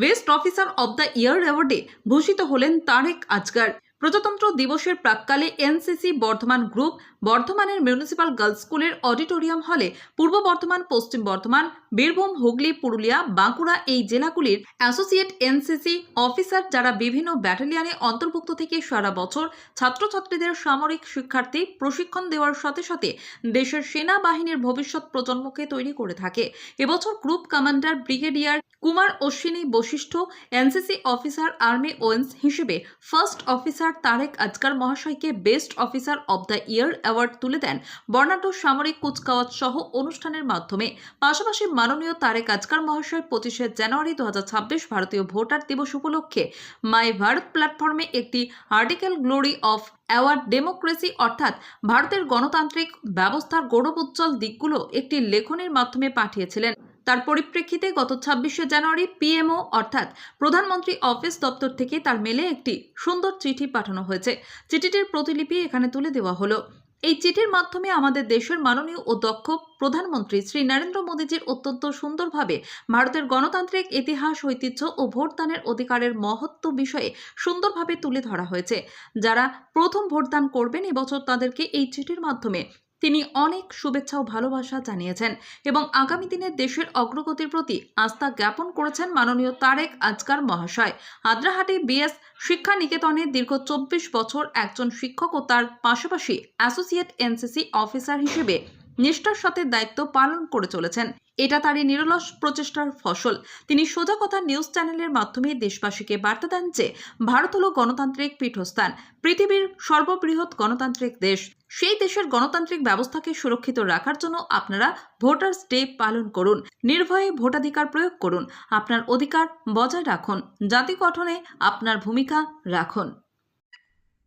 Best officer of the year অ্যাওয়ার্ডে ভূষিত হলেন তারেক আজগার। প্রজাতন্ত্র দিবসের প্রাককালে এনসিসি বর্ধমান গ্রুপ বর্ধমানের মিউনিসিপাল গার্লস স্কুলের অডিটোরিয়াম হলে পূর্ব বর্ধমান, পশ্চিম বর্ধমান, বীরভূম, হুগলি, পুরুলিয়া, বাঁকুড়া এই জেলাগুলির অ্যাসোসিয়েট এনসিসি অফিসার যারা বিভিন্ন ব্যাটালিয়নে অন্তর্ভুক্ত থেকে সারা বছর ছাত্রছাত্রীদের সামরিক শিক্ষার্থী প্রশিক্ষণ দেওয়ার সাথে সাথে দেশের সেনাবাহিনীর ভবিষ্যৎ প্রজন্মকে তৈরি করে থাকে। এবছর group commander brigadier Kumar Ashwini Vashishtha NCC officer army Weil's হিসেবে ফার্স্ট অফিসার তারেক আজকার মহাশয়কে best officer of the year award তুলে দেন। বর্ণাঢ্য সামরিক কুচকাওয়াজ সহ অনুষ্ঠানের মাধ্যমে। পাশাপাশি মাননীয় তারেক আজকার মহাশয় পঁচিশে জানুয়ারি দু হাজার ছাব্বিশ ভারতীয় ভোটার দিবস উপলক্ষে মাই ভারত প্ল্যাটফর্মে একটি article glory of award democracy অর্থাৎ ভারতের গণতান্ত্রিক ব্যবস্থার গৌরবোজ্জ্বল দিকগুলো একটি লেখনের মাধ্যমে পাঠিয়েছিলেন। তার পরিপ্রেক্ষিতে গত ছাব্বিশে জানুয়ারি পিএমও অর্থাৎ প্রধানমন্ত্রী অফিস দপ্তর থেকে তার মেলে একটি সুন্দর চিঠি পাঠানো হয়েছে। চিঠিটির প্রতিলিপি এখানে তুলে দেওয়া হলো। এই চিঠির মাধ্যমে আমাদের দেশের মাননীয় ও দক্ষ প্রধানমন্ত্রী শ্রী নরেন্দ্র মোদীজির অত্যন্ত সুন্দরভাবে ভারতের গণতান্ত্রিক ইতিহাস, ঐতিহ্য ও ভোটদানের অধিকারের মহত্ব বিষয়ে সুন্দরভাবে তুলে ধরা হয়েছে। যারা প্রথম ভোটদান করবেন এবছর তাদেরকে এই চিঠির মাধ্যমে তিনি অনেক শুভেচ্ছা ও ভালোবাসা জানিয়েছেন এবং আগামী দিনে দেশের অগ্রগতির প্রতি আস্থা জ্ঞাপন করেছেন মাননীয় তারেক আজকার মহাশয়। আদ্রাহাটি বিএস শিক্ষা নিকেতনে দীর্ঘ চব্বিশ বছর একজন শিক্ষক ও তার পাশাপাশি অ্যাসোসিয়েট এনসিসি অফিসার হিসেবে নিষ্ঠার সাথে দায়িত্ব পালন করে চলেছেন। এটা তারই নিরলস প্রচেষ্টার ফসল। তিনি সোজা কথা নিউজ চ্যানেলের মাধ্যমে দেশবাসীকে বার্তা দেন যে, ভারত হল গণতান্ত্রিক পীঠস্থান, পৃথিবীর সর্ববৃহৎ গণতান্ত্রিক দেশ। সেই দেশের গণতান্ত্রিক ব্যবস্থাকে সুরক্ষিত রাখার জন্য আপনারা ভোটার্স ডে পালন করুন, নির্ভয়ে ভোটাধিকার প্রয়োগ করুন, আপনার অধিকার বজায় রাখুন, জাতি গঠনে আপনার ভূমিকা রাখুন।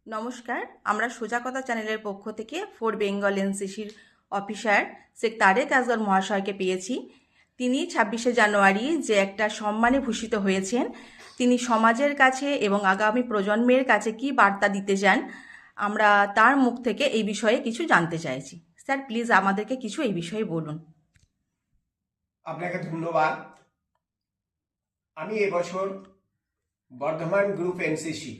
নমস্কার, আমরা সোজা কথা চ্যানেলের পক্ষ থেকে ফোর বেঙ্গল এনসিসির অফিসার শেখ তারেক আজগর মহাশয়কে পেয়েছি। তিনি ছাব্বিশে জানুয়ারি যে একটা সম্মানে ভূষিত হয়েছেন, তিনি সমাজের কাছে এবং আগামী প্রজন্মের কাছে কি বার্তা দিতে চান, আমরা তার মুখ থেকে এই বিষয়ে কিছু জানতে চাইছি। স্যার, প্লিজ আমাদেরকে কিছু এই বিষয়ে বলুন। আপনাকে ধন্যবাদ। আমি এবছর বর্ধমান গ্রুপ এনসিসি,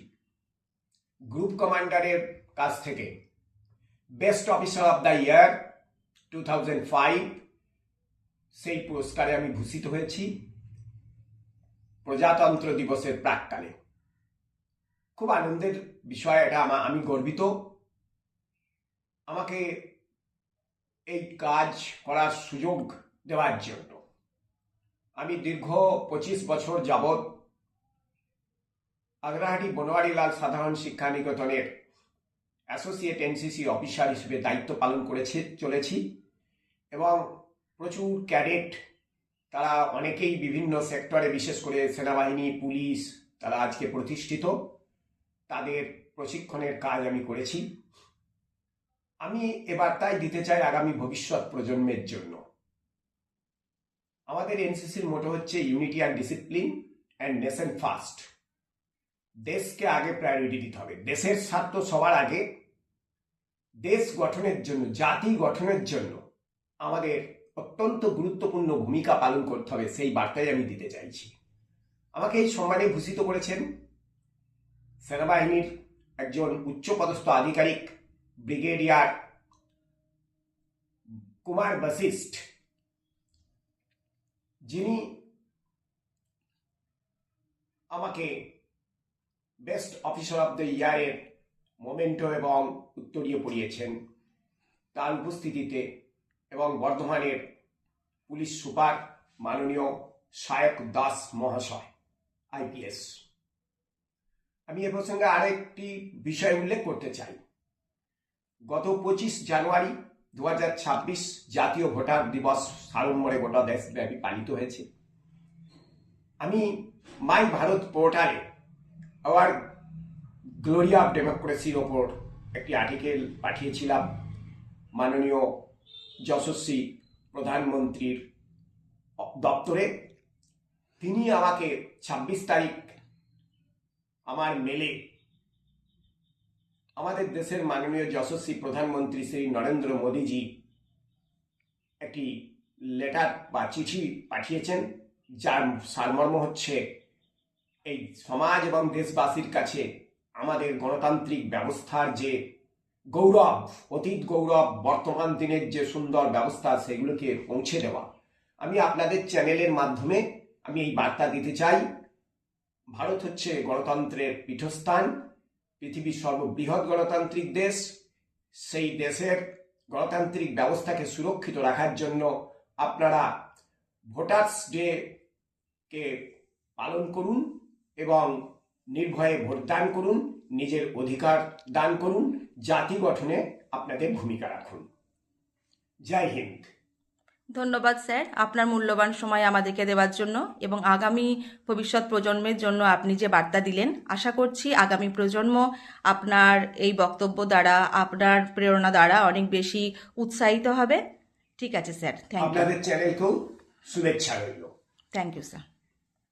গ্রুপ কমান্ডারের কাছ থেকে best officer of the year two thousand five সেই পুরস্কারে আমি ভূষিত হয়েছি প্রজাতন্ত্র দিবসের প্রাককালে। খুব আনন্দের বিষয় এটা আমা গর্বিত। আমাকে এই কাজ করার সুযোগ দেওয়ার জন্য। আমি দীর্ঘ পঁচিশ বছর যাবৎ আগ্রাহাটি বনওয়ারিলাল সাধারণ শিক্ষা নিকেতনের অ্যাসোসিয়েট এনসিসি অফিসার হিসেবে দায়িত্ব পালন করেছে, চলেছি। এবং প্রচুর ক্যাডেট, তারা অনেকেই বিভিন্ন সেক্টরে, বিশেষ করে সেনাবাহিনী, পুলিশ, তারা আজকে প্রতিষ্ঠিত। তাদের প্রশিক্ষণের কাজ আমি করেছি। আমি এবার তাই দিতে চাই আগামী ভবিষ্যৎ প্রজন্মের জন্য। আমাদের এনসিসির মোটো হচ্ছে unity and discipline and nation first. দেশকে আগে প্রায়োরিটি দিতে হবে। দেশের স্বার্থ সবার আগে। দেশ গঠনের জন্য, জাতি গঠনের জন্য আমাদের অত্যন্ত গুরুত্বপূর্ণ ভূমিকা পালন করতে হবে, সেই বার্তাই আমি দিতে চাইছি। আমাকে এই সম্মানে ভূষিত করেছেন সেনাবাহিনীর একজন উচ্চপদস্থ আধিকারিক, ব্রিগেডিয়ার কুমার বশিষ্ঠ। যিনি আমাকে বেস্ট অফিসার অফ দ্য ইয়ারের মোমেন্টো এবং উত্তরীয় পড়িয়েছেন। তার উপস্থিতিতে এবং বর্ধমানের পুলিশ সুপার মাননীয় সায়ক দাস মহাশয়, আইপিএস। আমি এ প্রসঙ্গে আরেকটি বিষয় উল্লেখ করতে চাই। গত পঁচিশ জানুয়ারি দু হাজার ছাব্বিশ জাতীয় ভোটার দিবস সাড়ম্বরে গোটা দেশব্যাপী পালিত হয়েছে। আমি মাই ভারত পোর্টালে আওয়ার গ্লোরিয়া অফ ডেমোক্রেসির ওপর একটি আর্টিকেল পাঠিয়েছিলাম মাননীয় যশস্বী প্রধানমন্ত্রীর দপ্তরে। তিনি আমাকে ছাব্বিশ তারিখ আমার মেলে। আমাদের দেশের মাননীয় যশস্বী প্রধানমন্ত্রী শ্রী নরেন্দ্র মোদীজি একটি লেটার বা চিঠি পাঠিয়েছেন, যার সারমর্ম হচ্ছে, এই সমাজ এবং দেশবাসীর কাছে আমাদের গণতান্ত্রিক ব্যবস্থার যে গৌরব, অতীত গৌরব, বর্তমান দিনের যে সুন্দর ব্যবস্থা সেগুলোকে পৌঁছে দেওয়া। আমি আপনাদের চ্যানেলের মাধ্যমে আমি এই বার্তা দিতে চাই। ভারত হচ্ছে গণতন্ত্রের পীঠস্থান, পৃথিবীর সর্ববৃহৎ গণতান্ত্রিক দেশ। সেই দেশের গণতান্ত্রিক ব্যবস্থাকে সুরক্ষিত রাখার জন্য আপনারা ভোটার্স ডে কে পালন করুন এবং নির্ভয়ে ভোটদান করুন। নিজের অধিকার দান করুন জাতি গঠনে আপনাদের ভূমিকা রাখুন। জয় হিন্দ। ধন্যবাদ স্যার। আপনার মূল্যবান সময় আমাদেরকে দেওয়ার জন্য এবং আগামী ভবিষ্যৎ প্রজন্মের জন্য আপনি যে বার্তা দিলেন আশা করছি আগামী প্রজন্ম আপনার এই বক্তব্য দ্বারা আপনার প্রেরণা দ্বারা অনেক বেশি উৎসাহিত হবে। ঠিক আছে স্যার। থ্যাংক ইউ আপনাদের চ্যানেলকেও শুভেচ্ছা রইল। Thank you sir